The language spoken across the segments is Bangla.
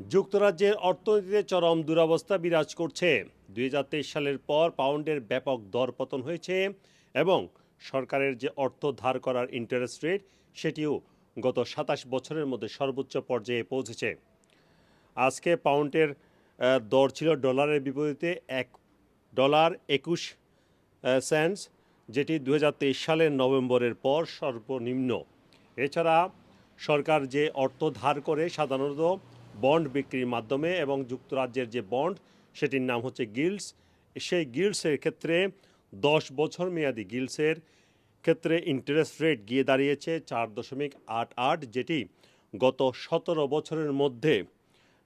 যুক্তরাজ্যের অর্থনীতিতে চরম দুরবস্থা বিরাজ করছে। দুই হাজার তেইশ সালের পর পাউন্ডের ব্যাপক দরপতন হয়েছে এবং সরকারের যে অর্থ ধার করার ইন্টারেস্ট রেট সেটিও গত সাতাশ বছরের মধ্যে সর্বোচ্চ পর্যায়ে পৌঁছেছে। আজকে পাউন্ডের দর ছিল ডলারের বিপরীতে এক, ডলার একুশ সেন্টস যেটি দু হাজার তেইশ সালের নভেম্বরের পর সর্বনিম্ন। এছাড়া সরকার যে অর্থ ধার করে সাধারণত বন্ড বিক্রির মাধ্যমে এবং যুক্তরাজ্যের যে বন্ড, সেটির নাম হচ্ছে গিল্ডস সেই গিল্ডসের ক্ষেত্রে দশ বছর মেয়াদি গিল্ডসের ক্ষেত্রে ইন্টারেস্ট রেট গিয়ে দাঁড়িয়েছে চার দশমিক আট আট, যেটি গত সতেরো বছরের মধ্যে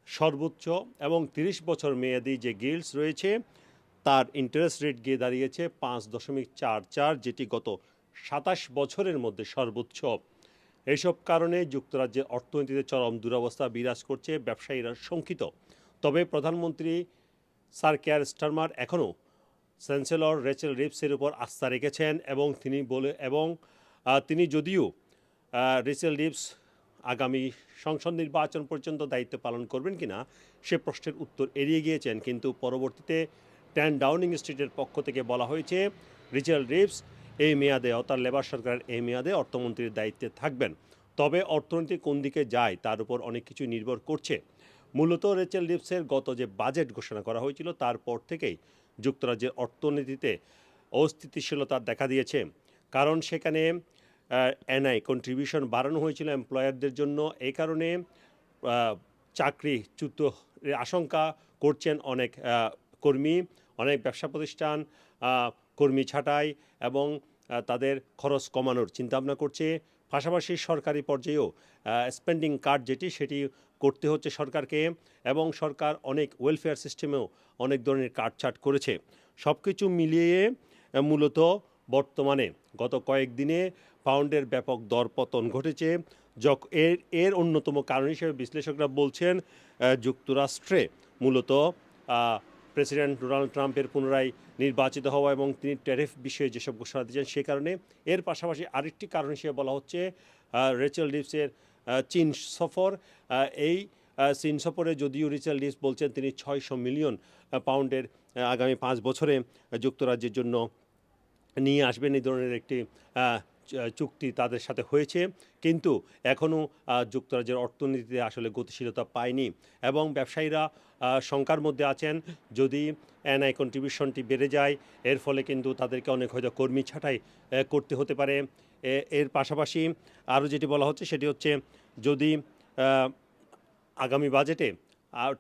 সর্বোচ্চ এবং তিরিশ বছর মেয়াদি যে গিল্ডস রয়েছে, তার ইন্টারেস্ট রেট গিয়ে দাঁড়িয়েছে পাঁচ দশমিক চার চার, যেটি গত সাতাশ বছরের মধ্যে সর্বোচ্চ। এইসব কারণে যুক্তরাজ্যের অর্থনীতিতে চরম দুরবস্থা বিরাজ করছে ব্যবসায়ীরা শঙ্কিত। তবে প্রধানমন্ত্রী স্যার কেয়ার স্টারমার এখনও চ্যান্সেলর রেচেল রিপসের উপর আস্থা রেখেছেন এবং তিনি বলে, এবং তিনি যদিও রেচেল রিপস আগামী সংসদ নির্বাচন পর্যন্ত দায়িত্ব পালন করবেন কিনা, সে প্রশ্নের উত্তর এড়িয়ে গিয়েছেন। কিন্তু পরবর্তীতে ট্যান ডাউনিং স্ট্রিটের পক্ষ থেকে বলা হয়েছে, রিচেল রিপস এই মেয়াদে অর্থাৎ লেবার সরকারের এই মেয়াদে অর্থমন্ত্রীর দায়িত্বে থাকবেন। তবে অর্থনীতি কোন দিকে যায় তার উপর অনেক কিছু নির্ভর করছে। মূলত রেচেল রিপসের গত যে বাজেট ঘোষণা করা হয়েছিল তারপর থেকেই যুক্তরাজ্যের অর্থনীতিতে অস্থিতিশীলতা দেখা দিয়েছে। কারণ সেখানে এনআই কন্ট্রিবিউশন বাড়ানো হয়েছিল এমপ্লয়ারদের জন্য। এই কারণে চাকরি চ্যুত আশঙ্কা করছেন অনেক কর্মী, অনেক ব্যবসা প্রতিষ্ঠান। কর্মী ছাঁটাই এবং তাদের খরচ কমানোর চিন্তাভাবনা করছে। পাশাপাশি সরকারি পর্যায়েও স্পেন্ডিং কার্ড যেটি, সেটি করতে হচ্ছে সরকারকে এবং সরকার অনেক ওয়েলফেয়ার সিস্টেমেও অনেক ধরনের কাটছাট করেছে। সব কিছু মিলিয়ে মূলত বর্তমানে গত কয়েকদিনে পাউন্ডের ব্যাপক দরপতন ঘটেছে। যক, এর এর অন্যতম কারণ হিসেবে বিশ্লেষকরা বলছেন যুক্তরাষ্ট্রে মূলত প্রেসিডেন্ট ডোনাল্ড ট্রাম্পের পুনরায় নির্বাচিত হওয়া এবং তিনি ট্যারিফ বিষয়ে যেসব ঘোষণা দিয়েছেন সে কারণে। এর পাশাপাশি আরেকটি কারণ হিসেবে বলা হচ্ছে রেচেল ডিপসের চীন সফর। এই চীন সফরে যদিও রিচেল ডিপস বলছেন তিনি ছয়শো মিলিয়ন পাউন্ডের আগামী পাঁচ বছরে যুক্তরাজ্যের জন্য নিয়ে আসবেন। এই ধরনের একটি চুক্তি তাদের সাথে হয়েছে। কিন্তু এখনও যুক্তরাজ্যের অর্থনীতিতে আসলে গতিশীলতা পায়নি এবং ব্যবসায়ীরা শঙ্কার মধ্যে আছেন যদি এনআই কন্ট্রিবিউশনটি বেড়ে যায়, এর ফলে কিন্তু তাদেরকে অনেক হয়তো কর্মী ছাঁটাই করতে হতে পারে। এর পাশাপাশি আরও যেটি বলা হচ্ছে সেটি হচ্ছে যদি আগামী বাজেটে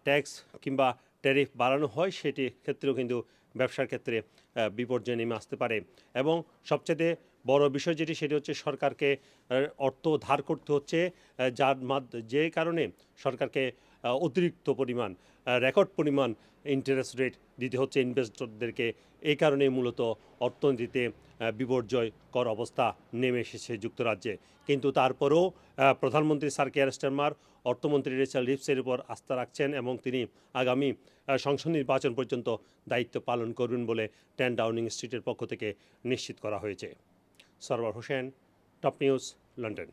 ট্যাক্স কিংবা ট্যারিফ বাড়ানো হয়, সেটি ক্ষেত্রেও কিন্তু ব্যবসার ক্ষেত্রে বিপর্যয় নেমে আসতে পারে। এবং সবচেয়ে বড় বিষয় যেটি, সেটি হচ্ছে সরকারকে অর্থ ধার করতে হচ্ছে যার যে কারণে সরকারকে অতিরিক্ত পরিমাণ রেকর্ড পরিমাণ ইন্টারেস্ট রেট দিতে হচ্ছে ইনভেস্টরদেরকে এই কারণে মূলত অর্থনীতিতে আহ, বিপর্যয়কর অবস্থা নেমে এসেছে যুক্তরাজ্যে। কিন্তু তারপরেও প্রধানমন্ত্রী স্যার কেয়ার স্টারমার অর্থমন্ত্রী রেচাল রিপসের উপর আস্থা রাখছেন এবং তিনি আগামী সংসদ নির্বাচন পর্যন্ত দায়িত্ব পালন করবেন বলে টেন ডাউনিং স্ট্রিটের পক্ষ থেকে নিশ্চিত করা হয়েছে। Sarwar Hossain top news London.